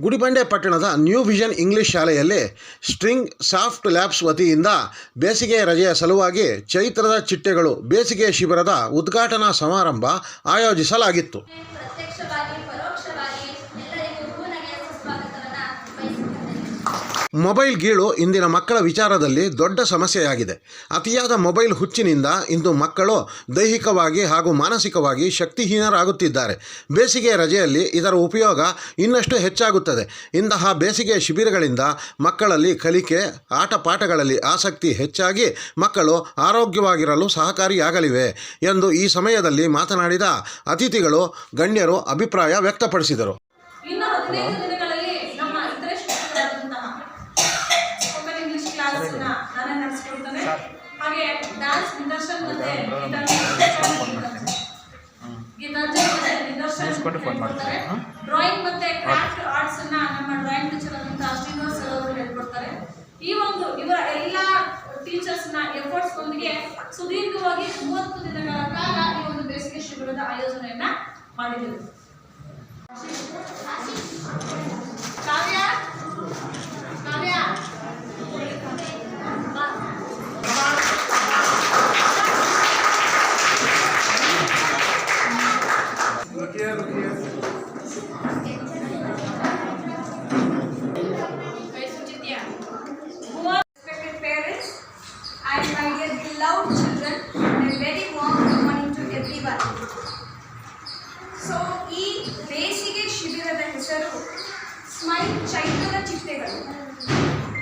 ಗುಡಿಬಂಡೆ ಪಟ್ಟಣದ new vision English ಶಾಲೆಯಲ್ಲಿ string soft labs ವತಿಯಿಂದ ಬೇಸಿಗೆ ರಜೆಯ ಸಲುವಾಗಿ ಚೈತ್ರದ ಚಿಟ್ಟೆಗಳು ಬೇಸಿಗೆ ಶಿಬಿರದ ಉದ್ಘಾಟನಾ ಸಮಾರಂಭ ಆಯೋಜಿಸಲಾಗಿತ್ತು. ಮೊಬೈಲ್ ಗೀಳು ಇಂದಿನ ಮಕ್ಕಳ ವಿಚಾರದಲ್ಲಿ ದೊಡ್ಡ ಸಮಸ್ಯೆಯಾಗಿದೆ. ಅತಿಯಾದ ಮೊಬೈಲ್ ಹುಚ್ಚಿನಿಂದ ಇಂದು ಮಕ್ಕಳು ದೈಹಿಕವಾಗಿ ಹಾಗೂ ಮಾನಸಿಕವಾಗಿ ಶಕ್ತಿಹೀನರಾಗುತ್ತಿದ್ದಾರೆ. ಬೇಸಿಗೆ ರಜೆಯಲ್ಲಿ ಇದರ ಉಪಯೋಗ ಇನ್ನಷ್ಟು ಹೆಚ್ಚಾಗುತ್ತದೆ. ಇಂತಹ ಬೇಸಿಗೆ ಶಿಬಿರಗಳಿಂದ ಮಕ್ಕಳಲ್ಲಿ ಕಲಿಕೆ ಆಟ ಪಾಠಗಳಲ್ಲಿ ಆಸಕ್ತಿ ಹೆಚ್ಚಾಗಿ ಮಕ್ಕಳು ಆರೋಗ್ಯವಾಗಿರಲು ಸಹಕಾರಿಯಾಗಲಿವೆ ಎಂದು ಈ ಸಮಯದಲ್ಲಿ ಮಾತನಾಡಿದ ಅತಿಥಿಗಳು ಗಣ್ಯರು ಅಭಿಪ್ರಾಯ ವ್ಯಕ್ತಪಡಿಸಿದರು. ನಾನೇ ನಡೆಸ್ಕೊಡ್ತೇನೆ. ಹಾಗೆ ಡ್ಯಾನ್ಸ್ ನಿದರ್ಶನ್ ಮತ್ತೆ ಗೀತಾಂಜಲಿ ಮತ್ತೆ ನಿದರ್ಶನ್ ಹೇಳ್ಕೊಡ್ತಾರೆ ಡ್ರಾಯಿಂಗ್ ಮತ್ತೆ ಕ್ರಾಫ್ಟ್ ಆರ್ಟ್ಸ್ ಅನ್ನ ನಮ್ಮ ಡ್ರಾಯಿಂಗ್ ಟೀಚರ್ ಆದಂತಹ ಶ್ರೀನಿವಾಸ್ ಅವರು ಹೇಳ್ಕೊಡ್ತಾರೆ. ಈ ಒಂದು ಇವರ ಎಲ್ಲ ಟೀಚರ್ಸ್ನ ಎಫರ್ಟ್ಸ್ ಒಂದಿಗೆ ಸುದೀರ್ಘವಾಗಿ ಮೂವತ್ತು ದಿನಗಳ ಕಾಲ ಈ ಒಂದು ಬೇಸಿಗೆ ಶಿಬಿರದ ಆಯೋಜನೆಯನ್ನ ಮಾಡಿದರು. My dear beloved children, a very warm good morning to everyone. Smile ಚೈತ್ರದ ಚಿಟ್ಟೆಗಳು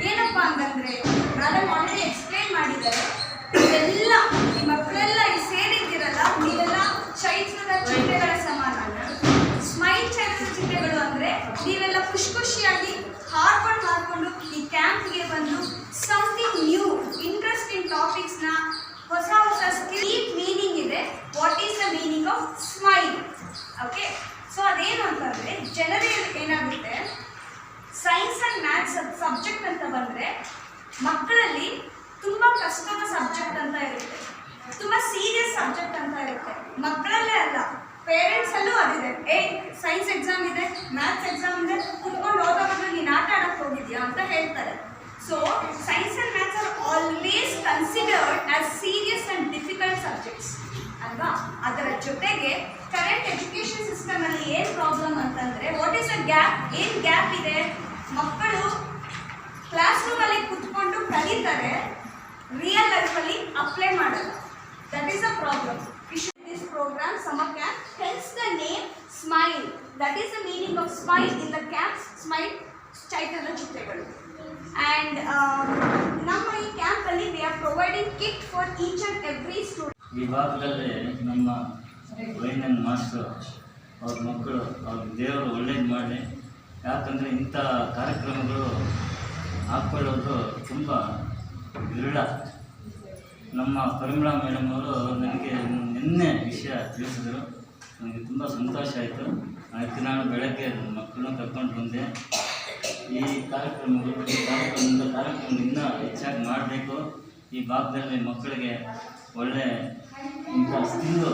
ಏನಪ್ಪ ಅಂತಂದ್ರೆ ಮೇಡಮ್ ಆಲ್ರೆಡಿ ಎಕ್ಸ್ಪ್ಲೈನ್ ಮಾಡಿದ್ದಾರೆ. ಇದೆಲ್ಲ ಈ ಮಕ್ಕಳೆಲ್ಲ ಇಲ್ಲಿ ಸೇರಿದ್ದೀರಲ್ಲ, ನೀವೆಲ್ಲ ಚೈತ್ರದ ಚಿಟ್ಟೆಗಳ ಸಮಾನ ಸ್ಮೈಲ್ ಚೈತ್ರದ ಚಿಟ್ಟೆಗಳು ಅಂದ್ರೆ ನೀವೆಲ್ಲ ಖುಷಿ ಖುಷಿಯಾಗಿ ಹಾರ್ಕೊಂಡು ಈ ಕ್ಯಾಂಪ್ಗೆ ಬಂದು ಸಮಥಿಂಗ್ ನ್ಯೂ ಇಂಟ್ರೆಸ್ಟಿಂಗ್ ಟಾಪಿಕ್ಸ್ನ ಹೊಸ ಹೊಸ ಸ್ಕಿಲ್ ಮೀನಿಂಗ್ ಇದೆ what is the meaning of smile okay so ಅದೇನು ಅಂತಂದ್ರೆ ಜನರೇ ಏನಾಗುತ್ತೆ ಸೈನ್ಸ್ ಅಂಡ್ ಮ್ಯಾಥ್ಸ್ ಸಬ್ಜೆಕ್ಟ್ ಅಂತ ಬಂದ್ರೆ ಮಕ್ಕಳಲ್ಲಿ ತುಂಬಾ ಕಷ್ಟದ ಸಬ್ಜೆಕ್ಟ್ ಅಂತ ಇರುತ್ತೆ. ತುಂಬಾ ಸೀರಿಯಸ್ ಸಬ್ಜೆಕ್ಟ್ ಅಂತ ಇರುತ್ತೆ. ಮಕ್ಕಳಲ್ಲೇ ಅಲ್ಲ ಪೇರೆಂಟ್ಸ್ ಅಲ್ಲೂ ಅದಿದೆ. ಏ ಸೈನ್ಸ್ ಎಕ್ಸಾಮ್ ಇದೆ ಮ್ಯಾಥ್ಸ್ ಎಕ್ಸಾಮ್ ಇದೆ, ಕುತ್ಕೊಂಡು ಓದೋವಾಗ ನೀನು ಆಟ ಆಡಕ್ ಹೋಗಿದ್ಯಾ ಅಂತ ಹೇಳ್ತಾರೆ. So science and maths are always considered as serious and difficult subjects ಅಲ್ವಾ? ಅದರ ಜೊತೆಗೆ ಕರೆಂಟ್ ಎಜುಕೇಶನ್ ಸಿಸ್ಟಮ್ ಅಲ್ಲಿ ಏನ್ ಪ್ರಾಬ್ಲಮ್ ಅಂತಂದ್ರೆ ವಾಟ್ ಇಸ್ ಅ ಗ್ಯಾಪ್ ಏನ್ ಗ್ಯಾಪ್ ಇದೆ? ಮಕ್ಕಳು ಕ್ಲಾಸ್ ರೂಮ್ ಅಲ್ಲಿ ಕುತ್ಕೊಂಡು ಕಲಿತಾರೆ ರಿಯಲ್ ಲೈಫ್ ಅಲ್ಲಿ ಅಪ್ಲೈ ಮಾಡಲ್ಲ. That is a problem this program summer camp helps the name smile that is the meaning of smile in the camp smile ಚೈತನ್ಯ ಚಿತ್ರಗಳು and ನಮ್ಮ ಈ ಕ್ಯಾಂಪಲ್ಲಿ we are providing kit for each and every student ನಮ್ಮ ವೈನನ್ master ಅವ್ರ ಮಕ್ಕಳು, ಅವ್ರ ದೇವರು ಒಳ್ಳೇದು ಮಾಡಲಿ. ಯಾಕಂದರೆ ಇಂಥ ಕಾರ್ಯಕ್ರಮಗಳು ಹಾಕ್ಕೊಳ್ಳೋದು ತುಂಬ ವಿರಳ. ನಮ್ಮ ಪರಿಮಳ ಮೇಡಮ್ ಅವರು ನನಗೆ ನಿನ್ನೆ ವಿಷಯ ತಿಳಿಸಿದರು. ನನಗೆ ತುಂಬ ಸಂತೋಷ ಆಯಿತು. ಅದಕ್ಕೆ ನಾನು ಬೆಳಗ್ಗೆ ಮಕ್ಕಳನ್ನ ಕರ್ಕೊಂಡು ಬಂದೆ. ಈ ಕಾರ್ಯಕ್ರಮಗಳು ಈ ಕಾರ್ಯಕ್ರಮದಿಂದ ಕಾರ್ಯಕ್ರಮ ಇನ್ನೂ ಹೆಚ್ಚಾಗಿ ಮಾಡಬೇಕು. ಈ ಭಾಗದಲ್ಲಿ ಮಕ್ಕಳಿಗೆ ಒಳ್ಳೆ ಇಂಥ ಸ್ಕಿಲ್ಲು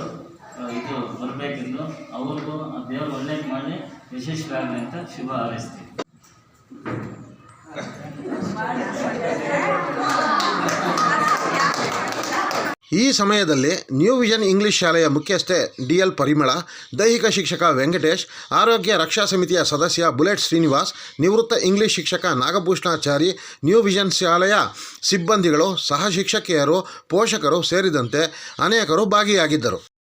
ಇದು ಬರಬೇಕೆಂದು. ಅವ್ರಿಗೂ ಆ ದೇವರು ಒಳ್ಳೇದು ಮಾಡಿ ಯಶಸ್ವಿ ಆಗಲಿ ಅಂತ ಶುಭ ಹಾರೈಸ್ತೀನಿ. ಈ ಸಮಯದಲ್ಲಿ ನ್ಯೂ ವಿಷನ್ ಇಂಗ್ಲಿಷ್ ಶಾಲೆಯ ಮುಖ್ಯಸ್ಥೆ ಡಿ ಎಲ್ ಪರಿಮಳ, ದೈಹಿಕ ಶಿಕ್ಷಕ ವೆಂಕಟೇಶ್, ಆರೋಗ್ಯ ರಕ್ಷಾ ಸಮಿತಿಯ ಸದಸ್ಯ ಬುಲೆಟ್ ಶ್ರೀನಿವಾಸ್, ನಿವೃತ್ತ ಇಂಗ್ಲಿಷ್ ಶಿಕ್ಷಕ ನಾಗಭೂಷಣಾಚಾರಿ ನ್ಯೂ ವಿಷನ್ ಶಾಲೆಯ ಸಿಬ್ಬಂದಿಗಳು, ಸಹ ಶಿಕ್ಷಕಿಯರು, ಪೋಷಕರು ಸೇರಿದಂತೆ ಅನೇಕರು ಭಾಗಿಯಾಗಿದ್ದರು.